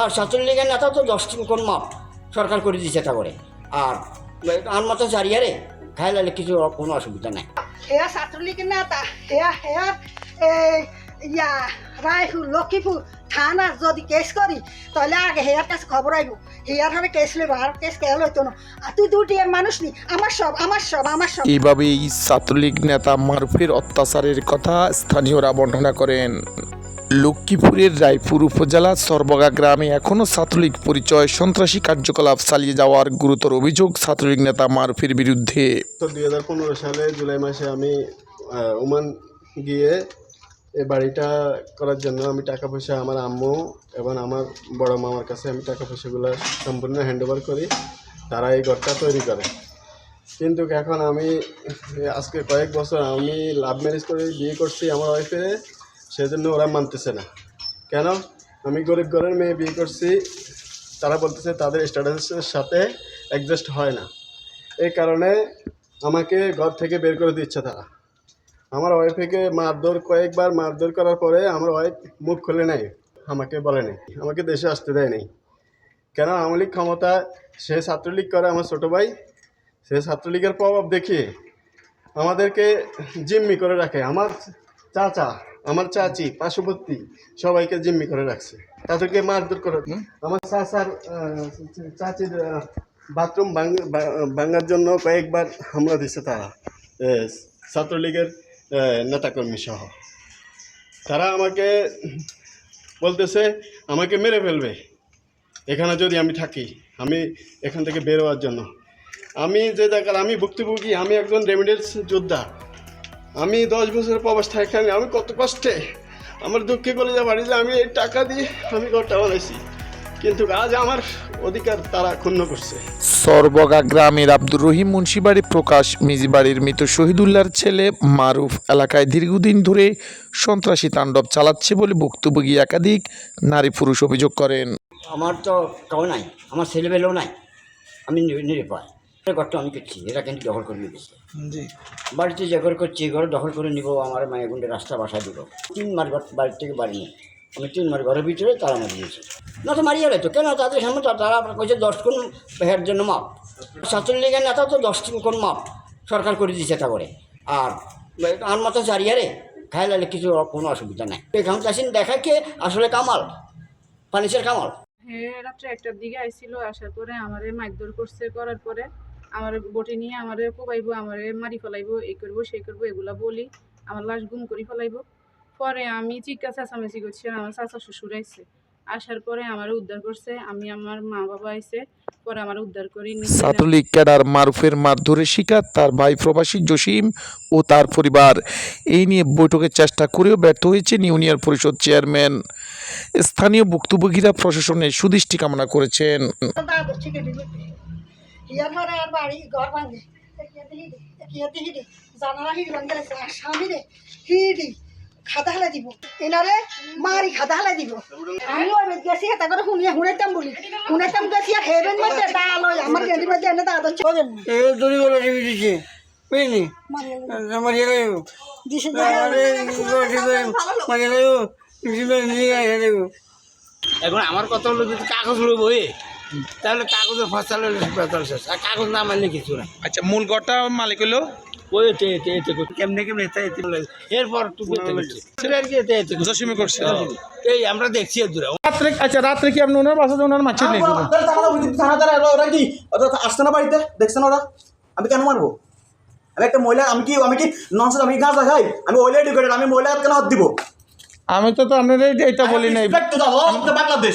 আর ছাত্রলীগের নেতা তো দশ দিন কোন মাপ সরকার করে দিয়েছে তা করে। আর আর মতো চারিয়ারে খাই লাগলে কিছু কোনো অসুবিধা নাই। হেয়া ছাত্রলীগের নেতা হেয়া হেয়ার এই ইয়া রায়পুর লক্ষ্মীপুর থানা যদি কেস করি তাহলে আগে হেয়ার কাছে খবর আইব। হেয়ার হারে কেস লইব আর কেস কে লইতো না। আর তুই দুটি এর মানুষ নি আমার সব আমার সব আমার সব। এইভাবেই ছাত্রলীগ নেতা মারুফের অত্যাচারের কথা স্থানীয়রা বর্ণনা করেন। লক্ষ্মীপুরের রায়পুর উপজেলা সর্বগা গ্রামে এখনও ছাত্রলীগ পরিচয়, সন্ত্রাসী কার্যকলাপ চালিয়ে যাওয়ার গুরুতর অভিযোগ ছাত্রলীগ নেতা মারফির বিরুদ্ধে। দুই হাজার পনেরো সালে জুলাই মাসে আমি ওমান গিয়ে এই বাড়িটা করার জন্য আমি টাকা পয়সা আমার আম্মু এবং আমার বড় মামার কাছে আমি টাকা পয়সাগুলো সম্পূর্ণ হ্যান্ড ওভার করি। তারা এই ঘরটা তৈরি করে। কিন্তু এখন আমি, আজকে কয়েক বছর আমি লাভ ম্যারেজ করে বিয়ে করছি আমার ওয়াইফে সেজন্য ওরা মানতেছে না। কেন? আমি গরিব ঘরের মেয়ে বিয়ে করছি, তারা বলতেছে তাদের স্ট্যাটাসের সাথে অ্যাডজাস্ট হয় না। এই কারণে আমাকে ঘর থেকে বের করে দিচ্ছে তারা। আমার ওয়াইফকে মারধর কয়েকবার, মারধর করার পরে আমার ওয়াইফ মুখ খুলে নেয় আমাকে বলে নেই, আমাকে দেশে আসতে দেয় নেই। কেন? আওয়ামী লীগ ক্ষমতা, সে ছাত্রলীগ করে আমার ছোটো ভাই, সে ছাত্রলীগের প্রভাব দেখিয়ে আমাদেরকে জিম্মি করে রাখে। আমার চাচা আমার চাচি পার্শ্ববর্তী সবাইকে জিম্মি করে রাখছে। তাদেরকে মারধর করে আমার চাচার চাচির বাথরুম ভাঙ- ভাঙার জন্য কয়েকবার হামলা দিচ্ছে তারা ছাত্রলীগের নেতাকর্মী সহ তারা আমাকে বলতেছে আমাকে মেরে ফেলবে। এখানে যদি আমি থাকি আমি এখান থেকে বের হওয়ার জন্য। আমি যে জায়গার আমি ভুক্তভোগী আমি একজন রেমিডেন্স যোদ্ধা। আমি দশ বছরের প্রবাস এখানে আমি কত কষ্টে। আমার দুঃখে করে যা বাড়িতে আমি এই টাকা দিয়ে আমি ঘরটা বানাইছি। কিন্তু আজ আমার অধিকার তারা ক্ষুণ্ণ করছে। সর্বগা গ্রামের আব্দুর রহিম মুন্সিবাড়ি প্রকাশ মিজিবাড়ির মৃত শহীদুল্লাহর ছেলে মারুফ এলাকায় দীর্ঘদিন ধরে সন্ত্রাসী তাণ্ডব চালাচ্ছে বলে ভুক্তভোগী একাধিক নারী পুরুষ অভিযোগ করেন। আমার তো কেউ নাই আমার ছেলেবেলেও নাই। আমি নিরুপায়। ঘরটা আমি করছি এরা কিন্তু দখল করে নিয়েছে। বাড়িতে যে ঘর করছি এই ঘর দখল করে নিব আমার মায়ের গুন্ডে রাস্তা বাসা দিব। তিন মার ঘর বাড়ি থেকে বাড়ি নিয়ে আমি তিন মার ঘরের ভিতরে তারা মারি দিয়েছে। না তো মারিয়ে তো কেন তাদের সামনে তো তারা কইছে দশ কোন হের জন্য মাপ? ছাত্রলীগের নেতা তো দশ কোন মাপ? সরকার করে দিয়েছে তা করে। আর আর মতো চারিয়ারে খাই লাগলে কিছু কোনো অসুবিধা নাই। এখান চাষিন দেখা কে আসলে কামাল? ফার্নিচার কামাল? হ্যাঁ রাত্রে একটার দিকে আইছিল আসার পরে আমারে মারধর করছে করার পরে আমার বটি নিয়ে আমারে কোবাইবো আমারে মারি ফেলাইবো এই করব সেই করব এগুলা বলি আমার লাশ গুম করে ফেলাইবো। পরে আমি চিকা চেঁচামেচি করছি আমার চাচা শ্বশুর আইসে আসার পরে আমার উদ্ধার করছে আমি আমার মা বাবা আইছে পরে আমার উদ্ধার করি ছাত্রলীগ ক্যাডার মারুফের মারধরের শিকার তার ভাই প্রবাসী জসিম ও তার পরিবার। এই নিয়ে বৈঠকের চেষ্টা করেও ব্যর্থ হয়েছেন ইউনিয়ন পরিষদ চেয়ারম্যান। স্থানীয় ভুক্তভোগীরা প্রশাসনের সুদৃষ্টি কামনা করেছেন। হিয়ার ঘরে আর বাড়ি ঘর ভাঙে। কিয়াতে হিডি জানালা হিডি ভাঙে গেছে আর স্বামী রে হিডি খাদা হেলা দিব। এনারে মারি খাদা হেলা দিব। আমি ওই গেছি হেতা করে শুনিয়ে শুনাইতাম বলি। শুনাইতাম গেছি আর হেবেন মধ্যে ডাল আমার গেঁদি মধ্যে এনে দাদা চলেন না। এ দড়ি গলা টিভি দিছে বুঝলি? মারিয়ে গেল দিছে মারিয়ে গেল এখন আমার কথা হলো যদি কাগজ লইব এ তাহলে কাগজের ফসল ফসল শেষ। আর কাগজ না মানলে কিছু না। আচ্ছা মূল ঘরটা মালিক হলো? ওই এতে এতে এতে করছে। কেমনে কেমনে এতে এতে এরপর টুকু এতে করছে। সেটা আর কি এতে এতে করছে। জসিমে করছে। এই আমরা দেখছি দূরে। রাত্রে আচ্ছা রাত্রে কি আপনি ওনার বাসাতে ওনার মাছের নেই ওরা কি? আসছে না বাড়িতে? দেখছে না ওরা? আমি কেন মারবো? আমি একটা মহিলা আমি কি আমি কি ননসেন্স আমি গাছ আমি ওইলে এডুকেটেড আমি মহিলা কেন হাত দিব? আমি তো তো আপনার এটা বলি নাই। বাংলাদেশ।